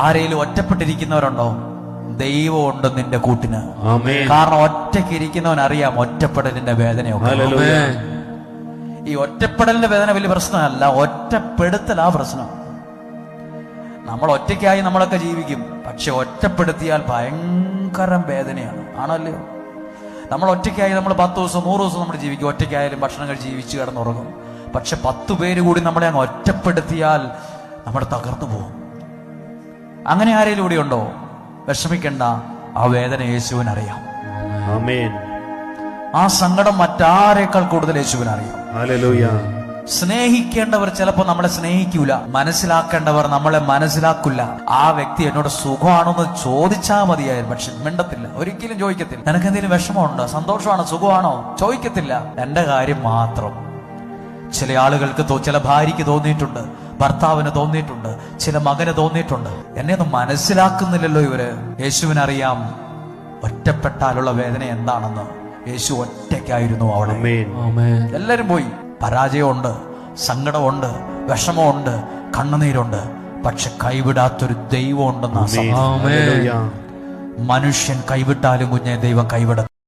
ആരെങ്കിലും ഒറ്റപ്പെട്ടിരിക്കുന്നവരുണ്ടോ? ദൈവം ഉണ്ട് നിന്റെ കൂട്ടിന്. കാരണം ഒറ്റയ്ക്ക് ഇരിക്കുന്നവൻ അറിയാം ഒറ്റപ്പെടലിന്റെ വേദനയൊക്കെ. ഈ ഒറ്റപ്പെടലിന്റെ വേദന വലിയ പ്രശ്നമല്ല ഒറ്റപ്പെടുത്തലാ പ്രശ്നം. നമ്മൾ ഒറ്റയ്ക്കായി നമ്മളൊക്കെ ജീവിക്കും പക്ഷെ ഒറ്റപ്പെടുത്തിയാൽ ഭയങ്കര വേദനയാണ്. ആണല്ലോ? നമ്മൾ ഒറ്റയ്ക്കായി നമ്മൾ പത്ത് ദിവസം നൂറ് ദിവസം നമ്മൾ ജീവിക്കും. ഒറ്റയ്ക്കായാലും ഭക്ഷണം കഴിച്ച് ജീവിച്ച് കിടന്നുറങ്ങും. പക്ഷെ പത്ത് പേര് കൂടി നമ്മളെ അങ്ങ് ഒറ്റപ്പെടുത്തിയാൽ നമ്മൾ തകർന്നു പോകും. അങ്ങനെ ആരെങ്കിലും ഇവിടെ ഉണ്ടോ വിഷമിക്കണ്ട. ആ വേദന യേശുവിന് അറിയാം ആ സങ്കടം മറ്റാരേക്കാൾ കൂടുതൽ യേശുവിന് അറിയാം സ്നേഹിക്കേണ്ടവർ ചിലപ്പോ നമ്മളെ സ്നേഹിക്കൂല. മനസ്സിലാക്കേണ്ടവർ നമ്മളെ മനസ്സിലാക്കില്ല ആ വ്യക്തി എന്നോട് സുഖമാണോന്ന് ചോദിച്ചാൽ മതിയായിരുന്നു. പക്ഷെ മിണ്ടത്തില്ല. ഒരിക്കലും ചോദിക്കത്തില്ല. നിനക്ക് എന്തെങ്കിലും വിഷമമുണ്ടോ? സന്തോഷമാണോ? സുഖമാണോ? ചോദിക്കത്തില്ല. എന്റെ കാര്യം മാത്രം. ചില ആളുകൾക്ക് ചില ഭാര്യയ്ക്ക് തോന്നിയിട്ടുണ്ട് ഭർത്താവിന് തോന്നിയിട്ടുണ്ട് ചില മകന് തോന്നിയിട്ടുണ്ട്. എന്നെ ഒന്നും മനസ്സിലാക്കുന്നില്ലല്ലോ ഇവർ. യേശുവിനറിയാം ഒറ്റപ്പെട്ടാലുള്ള വേദന എന്താണെന്ന്. യേശു ഒറ്റയ്ക്കായിരുന്നു അവിടെ. ആമേൻ. എല്ലാരും പോയി. പരാജയമുണ്ട് സങ്കടമുണ്ട് വിഷമമുണ്ട് കണ്ണുനീരുണ്ട്. പക്ഷെ കൈവിടാത്തൊരു ദൈവം ഉണ്ടെന്ന ആമേൻ. ഹല്ലേലൂയ. മനുഷ്യൻ കൈവിട്ടാലും കുഞ്ഞെ ദൈവം കൈവിട